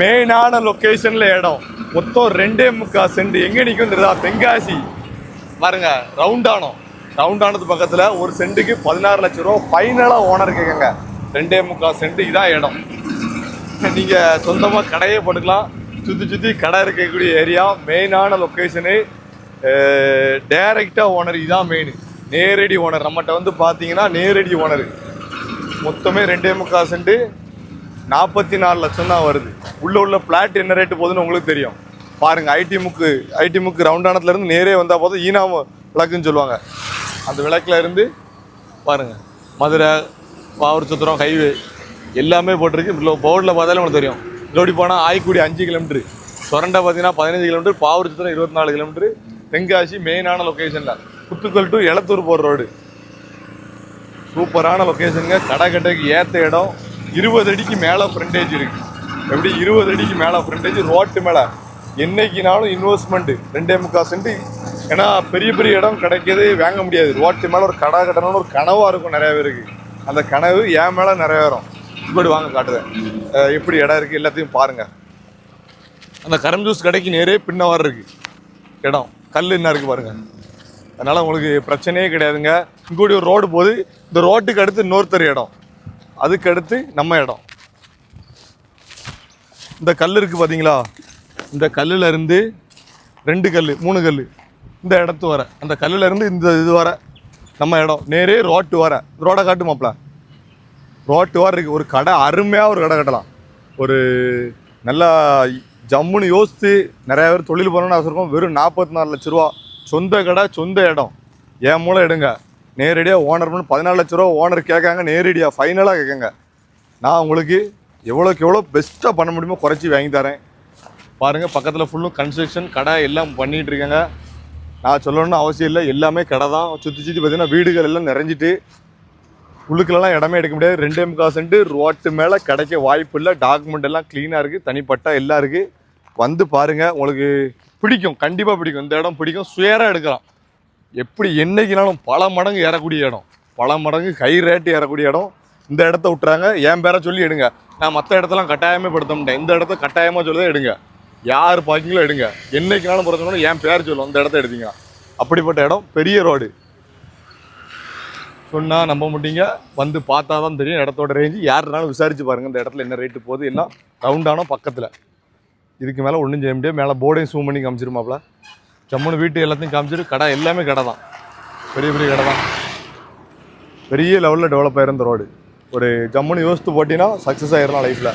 மெயினான லொக்கேஷன்ல இடம். மொத்தம் ரெண்டே முக்கா சென்ட் எங்க நிற்கும் தெரியுதா? தென்காசி பாருங்க ரவுண்டானம் ரவுண்டானது பக்கத்துல ஒரு சென்ட்டுக்கு பதினாறு லட்சம் ரூபா. ஃபைனலாக ஓனர் கேட்குங்க ரெண்டே முக்கா சென்ட் இதான் இடம். நீங்க சொந்தமாக கடையே போட்டுக்கலாம். சுத்தி சுத்தி கடை இருக்கக்கூடிய ஏரியா மெயினான லொக்கேஷனு டைரக்டா ஓனர் இதான் மெயின் நேரடி ஓனர் நம்மகிட்ட வந்து பார்த்தீங்கன்னா நேரடி ஓனர் மொத்தமே ரெண்டே முக்கால் செண்டு நாற்பத்தி நாலு லட்சம் தான் வருது. உள்ளே உள்ள பிளாட் என்ன ரேட்டு போகுதுன்னு உங்களுக்கு தெரியும். பாருங்கள் ஐடி முக்கு ஐடி முக்கு ரவுண்டானத்துலேருந்து நேரே வந்தால் போதும். ஈனாம் விளக்குன்னு சொல்லுவாங்க. அந்த விளக்கில் இருந்து பாருங்க மதுரை பாவூர் சுத்திரம் ஹைவே எல்லாமே போட்டிருக்கு. போர்டில் பார்த்தாலே உங்களுக்கு தெரியும். ஜோடி போனால் ஆய்க்குடி அஞ்சு கிலோமீட்டர் சொரண்டை பார்த்தீங்கன்னா பதினஞ்சு கிலோமீட்டர் பாவூர் சுத்திரம் இருபத்தி நாலு கிலோமீட்ரு தென்காசி மெயினான லொக்கேஷனில் குத்துக்கல் டு எளத்தூர் போகிற ரோடு சூப்பரான லொக்கேஷனுங்க கடை கட்டைக்கு ஏற்ற இடம். இருபது அடிக்கு மேலே ஃப்ரண்டேஜ் இருக்குது எப்படி? இருபது அடிக்கு மேலே ஃப்ரண்டேஜ் ரோட்டு மேலே. என்னைக்குனாலும் இன்வெஸ்ட்மெண்ட்டு ரெண்டே முக்கால் சென்ட் ஏன்னா பெரிய பெரிய இடம் கிடைக்கிறது வாங்க முடியாது. ரோட்டு மேலே ஒரு கடை கட்டணும்னு ஒரு கனவாக இருக்கும் நிறைய பேருக்கு. அந்த கனவு என் மேலே நிறைவேறும் இப்படி வாங்க காட்டுறேன். எப்படி இடம் இருக்குது எல்லாத்தையும் பாருங்கள் அந்த கரம் ஜூஸ் கடைக்கு நேரே பின்னவாறு இருக்குது இடம். கல் என்ன இருக்குது பாருங்கள் அதனால் உங்களுக்கு பிரச்சனையே கிடையாதுங்க. இங்கூடி ஒரு ரோடு போகுது. இந்த ரோட்டுக்கு அடுத்து இன்னொருத்தர் இடம். அதுக்கடுத்து நம்ம இடம். இந்த கல் இருக்குது பார்த்தீங்களா இந்த கல்லுலேருந்து ரெண்டு கல் மூணு கல் இந்த இடத்து வர. அந்த கல்லுலேருந்து இந்த இது வர நம்ம இடம். நேரே ரோட்டு வர. ரோடை காட்டு ரோட்டு வர இருக்குது ஒரு கடை அருமையாக ஒரு கடை கட்டலாம். ஒரு நல்லா ஜம்முன்னு யோசித்து நிறையா பேர் தொழில் பண்ணணும்னு ஆசை இருக்கும். வெறும் நாற்பத்தி நாலு லட்ச ரூபா. சொந்த கடை சொந்த இடம். என் மூலம் எடுங்க. நேரடியாக ஓனர் பண்ணி பதினாலு லட்ச ரூபா ஓனர் கேட்காங்க நேரடியாக ஃபைனலாக கேட்காங்க. நான் உங்களுக்கு எவ்வளோக்கு எவ்வளோ பெஸ்ட்டாக பண்ண முடியுமோ குறைச்சி வாங்கி தரேன். பாருங்கள் பக்கத்தில் ஃபுல்லும் கன்ஸ்ட்ரக்ஷன் கடை எல்லாம் பண்ணிகிட்டு இருக்காங்க. நான் சொல்லணும்னு அவசியம் இல்லை எல்லாமே கடை தான். சுற்றி சுற்றி பார்த்தீங்கன்னா வீடுகள் எல்லாம் நிறைஞ்சிட்டு உள்ளுக்குள்ளலாம் இடமே எடுக்க முடியாது. ரெண்டே முக்கால் சென்ட்டு ரோட்டு மேலே கிடைக்க வாய்ப்பு இல்லை. டாக்குமெண்ட் எல்லாம் க்ளீனாக இருக்குது தனிப்பட்டா எல்லாம் இருக்குது வந்து பாருங்கள் உங்களுக்கு பிடிக்கும் கண்டிப்பாக பிடிக்கும். இந்த இடம் பிடிக்கும். சுயராக எடுக்கலாம். எப்படி என்னைக்குனாலும் பல மடங்கு ஏறக்கூடிய இடம். பல மடங்கு ஹை ரேட்டு ஏறக்கூடிய இடம். இந்த இடத்த விட்டுறாங்க. என் பேரை சொல்லி எடுங்க. நான் மற்ற இடத்தெல்லாம் கட்டாயமே படுத்த மாட்டேன் இந்த இடத்த கட்டாயமாக சொல்லி எடுங்க. யார் பார்க்கிங்களோ எடுங்க. என்னைக்குனாலும் பிறந்தோம்னா என் பேர் சொல்லும் அந்த இடத்த எடுத்தீங்க அப்படிப்பட்ட இடம். பெரிய ரோடு சொன்னால் நம்ப மாட்டீங்க. வந்து பார்த்தா தான் தெரியும். இடத்தோட ரேஞ்சு யாருனாலும் விசாரிச்சு பாருங்க. இந்த இடத்துல என்ன ரேட்டு போகுது என்ன? ரவுண்டானோ பக்கத்தில். இதுக்கு மேலே ஒன்றும் செய்ய முடியாது. மேலே போர்டையும் சூம் பண்ணி காமிச்சிருமாப்ல. ஜம்முன்னு வீட்டு எல்லாத்தையும் காமிச்சிட்டு கடை எல்லாமே கடை தான் பெரிய பெரிய கடை தான் பெரிய லெவலில் டெவலப் ஆயிருந்த ரோடு ஒரு ஜம்முன்னு யோசித்து போட்டிங்கன்னா சக்ஸஸ் ஆயிடலாம் லைஃப்பில்